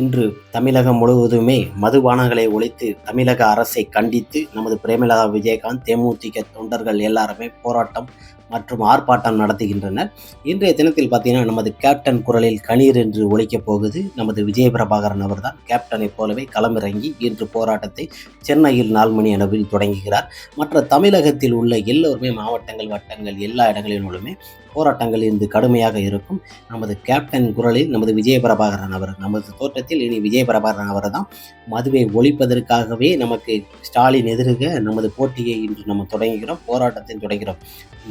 இன்று தமிழகம் முழுவதுமே மதுபானங்களை ஒழித்து தமிழக அரசை கண்டித்து நமது பிரேமலதா விஜயகாந்த் தேமுதிக தொண்டர்கள் எல்லாருமே போராட்டம் மற்றும் ஆர்ப்பாட்டம் நடத்துகின்றனர். இன்றைய தினத்தில் பார்த்தீங்கன்னா நமது கேப்டன் குரலில் கணீர் என்று ஒழிக்கப் போகுது. நமது விஜய பிரபாகரன் அவர்தான். கேப்டனைப் போலவே களமிறங்கி இன்று போராட்டத்தை சென்னையில் நாலு மணி அளவில் தொடங்குகிறார். மற்ற தமிழகத்தில் உள்ள எல்லோருமே மாவட்டங்கள் வட்டங்கள் எல்லா இடங்களிலுமே போராட்டங்கள் இன்று கடுமையாக இருக்கும். நமது கேப்டன் குரலில் நமது விஜய பிரபாகரன் அவர் நமது தோற்றத்தில் இனி விஜய பிரபாகரன் அவர் தான் மதுவை ஒழிப்பதற்காகவே நமக்கு ஸ்டாலின் எதிர்க நமது போட்டியை இன்று நம்ம தொடங்குகிறோம் போராட்டத்தை தொடங்குகிறோம்.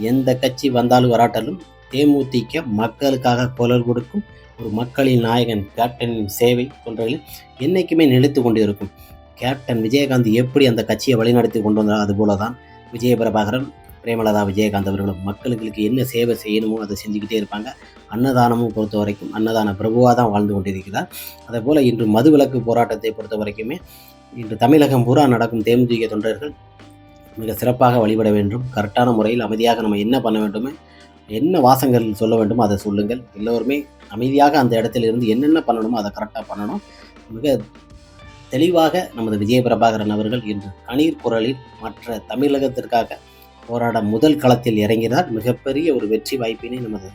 எந்த கட்சி வந்தாலும் வராட்டாலும் தேமுதிக மக்களுக்காக குரல் கொடுக்கும் ஒரு மக்களின் நாயகன் கேப்டனின் சேவை போன்றவர்கள் என்றைக்குமே நிலைத்து கொண்டு இருக்கும் கேப்டன் விஜயகாந்த் எப்படி அந்த கட்சியை வழிநடத்தி கொண்டு வந்தாரோ அதுபோல தான் விஜய பிரபாகரன் பிரேமலதா விஜயகாந்த் அவர்களும் மக்களுக்கு என்ன சேவை செய்யணுமோ அதை செஞ்சுக்கிட்டே இருப்பாங்க. அன்னதானமும் பொறுத்த வரைக்கும் அன்னதான பிரபுவாக தான் வாழ்ந்து கொண்டிருக்கிறார். அதே போல் இன்று மதுவிலக்கு போராட்டத்தை பொறுத்த வரைக்குமே இன்று தமிழகம் பூரா நடக்கும் தேமுதிக தொண்டர்கள் மிக சிறப்பாக வழிபட வேண்டும். கரெக்டான முறையில் அமைதியாக நம்ம என்ன பண்ண வேண்டுமோ என்ன வாசங்கள் சொல்ல வேண்டுமோ அதை சொல்லுங்கள். எல்லோருமே அமைதியாக அந்த இடத்துல இருந்து என்னென்ன பண்ணணுமோ அதை கரெக்டாக பண்ணணும். மிக தெளிவாக நமது விஜய பிரபாகரன் அவர்கள் இன்று கணீர் குரலில் மற்ற தமிழகத்திற்காக போராட முதல் களத்தில் இறங்கினார். மிகப்பெரிய ஒரு வெற்றி வாய்ப்பினை நமது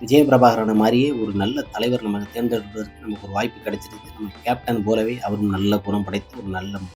விஜய பிரபாகரனை மாதிரியே ஒரு நல்ல தலைவர் நமக்கு தேர்ந்தெடுப்பதற்கு நமக்கு ஒரு வாய்ப்பு கிடைச்சிருக்கு. நம்ம கேப்டன் போலவே அவரும் நல்ல குணம் படைத்து ஒரு நல்ல